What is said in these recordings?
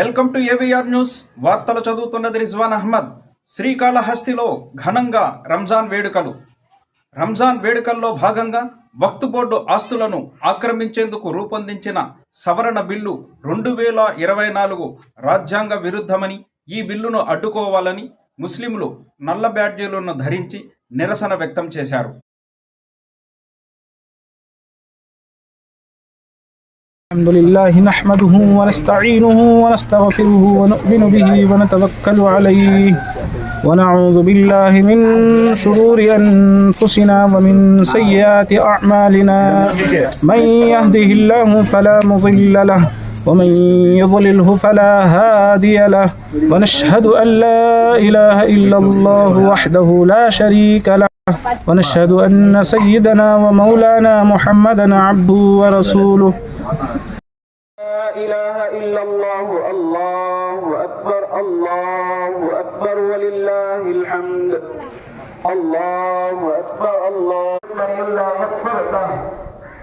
Welcome to AVR news. వార్తలు చదువుతున్నది రిజ్వాన్ అహ్మద్. శ్రీకాళహస్తిలో ఘనంగా రంజాన్ వేడుకలు. రంజాన్ వేడుకల్లో భాగంగా వక్త్ బోర్డు ఆస్తులను ఆక్రమించేందుకు రూపొందించిన సవరణ బిల్లు రెండు వేల ఇరవై నాలుగు రాజ్యాంగ విరుద్ధమని ఈ బిల్లును అడ్డుకోవాలని ముస్లింలు నల్ల బ్యాడ్జీలను ధరించి నిరసన వ్యక్తం చేశారు. الحمد لله نحمده ونستعينه ونستغفره ونؤمن به ونتوكل عليه ونعوذ بالله من شرور أنفسنا ومن سيئات أعمالنا. من يهده الله فلا مضل له ومن يضلله فلا هادي له. ونشهد أن لا إله إلا الله وحده لا شريك له. ونشهد أن سيدنا ومولانا محمدا عبده ورسوله. لا إله إلا الله الله أكبر الله أكبر ولله الحمد. الله أكبر الله إلا غفرته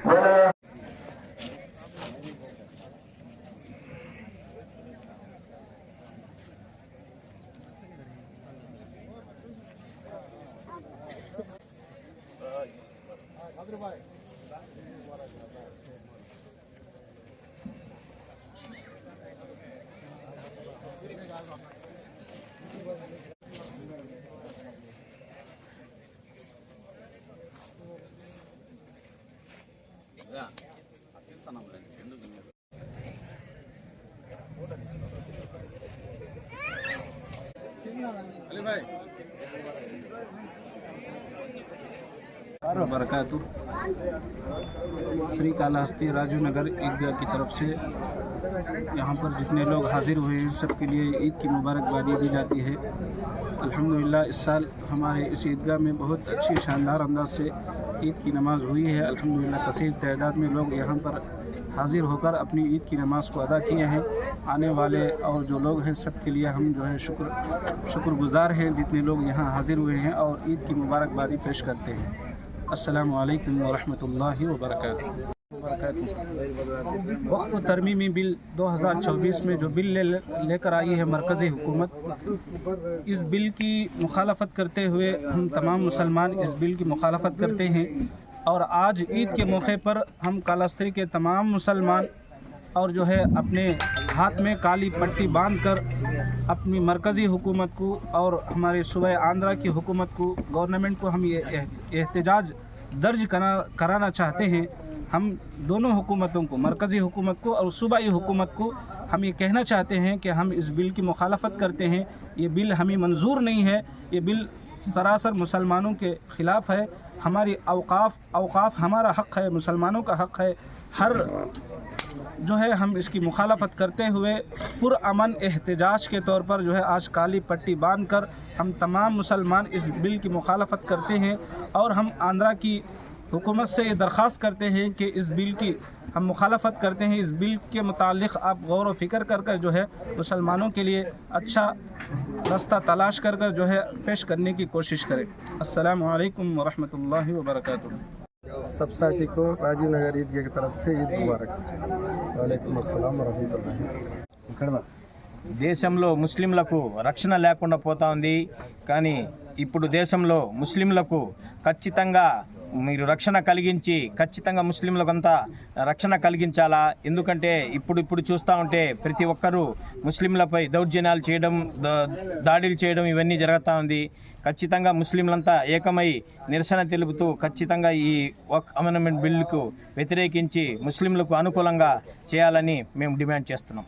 ولا Alibai. برکاتہ سری کالا ہستی راجو نگر عیدگاہ کی طرف سے یہاں پر جتنے لوگ حاضر ہوئے ہیں سب کے لیے عید کی مبارکبادی دی جاتی ہے۔ الحمدللہ، اس سال ہمارے اس عیدگاہ میں بہت اچھی شاندار انداز سے عید کی نماز ہوئی ہے۔ الحمدللہ، کثیر تعداد میں لوگ یہاں پر حاضر ہو کر اپنی عید کی نماز کو ادا کیے ہیں۔ آنے والے اور جو لوگ ہیں، سب کے لیے ہم جو ہے شکر شکر گزار ہیں جتنے لوگ یہاں حاضر ہوئے ہیں اور عید کی مبارکبادی پیش کرتے ہیں۔ السلام علیکم ورحمۃ اللہ وبرکاتہ۔ وقف ترمیمی بل دو ہزار چوبیس میں جو بل لے کر آئی ہے مرکزی حکومت، اس بل کی مخالفت کرتے ہوئے ہم تمام مسلمان اس بل کی مخالفت کرتے ہیں۔ اور آج عید کے موقع پر ہم کالاستری کے تمام مسلمان اور جو ہے اپنے ہاتھ میں کالی پٹی باندھ کر اپنی مرکزی حکومت کو اور ہمارے صوبہ آندھرا کی حکومت کو، گورنمنٹ کو ہم یہ احتجاج درج کرانا چاہتے ہیں۔ ہم دونوں حکومتوں کو، مرکزی حکومت کو اور صوبائی حکومت کو ہم یہ کہنا چاہتے ہیں کہ ہم اس بل کی مخالفت کرتے ہیں۔ یہ بل ہمیں منظور نہیں ہے۔ یہ بل سراسر مسلمانوں کے خلاف ہے۔ ہماری اوقاف اوقاف ہمارا حق ہے، مسلمانوں کا حق ہے۔ ہر جو ہے ہم اس کی مخالفت کرتے ہوئے پرامن احتجاج کے طور پر جو ہے آج کالی پٹی باندھ کر ہم تمام مسلمان اس بل کی مخالفت کرتے ہیں اور ہم آندھرا کی حکومت سے یہ درخواست کرتے ہیں کہ اس بل کی ہم مخالفت کرتے ہیں۔ اس بل کے متعلق آپ غور و فکر کر کر جو ہے مسلمانوں کے لیے اچھا رستہ تلاش کر کر جو ہے پیش کرنے کی کوشش کرے السلام علیکم ورحمۃ اللہ وبرکاتہ۔ سب ساتھی کو راجیو نگر عید کی طرف سے عید مبارک۔ وعلیکم السلام ورحمۃ اللہ۔ ఇక్కడ దేశంలో ముస్లింలకు రక్షణ లేకుండా పోతా ఉంది. కానీ ఇప్పుడు దేశంలో ముస్లింలకు ఖచ్చితంగా మీరు రక్షణ కలిగించి ఖచ్చితంగా ముస్లింలకంతా రక్షణ కలిగించాలా? ఎందుకంటే ఇప్పుడు ఇప్పుడు చూస్తూ ఉంటే ప్రతి ఒక్కరూ ముస్లింలపై దౌర్జన్యాలు చేయడం దాడులు చేయడం ఇవన్నీ జరుగుతూ ఉంది. ఖచ్చితంగా ముస్లింలంతా ఏకమై నిరసన తెలుపుతూ ఖచ్చితంగా ఈ వక్ అమెండ్మెంట్ బిల్లుకు వ్యతిరేకించి ముస్లింలకు అనుకూలంగా చేయాలని మేము డిమాండ్ చేస్తున్నాం.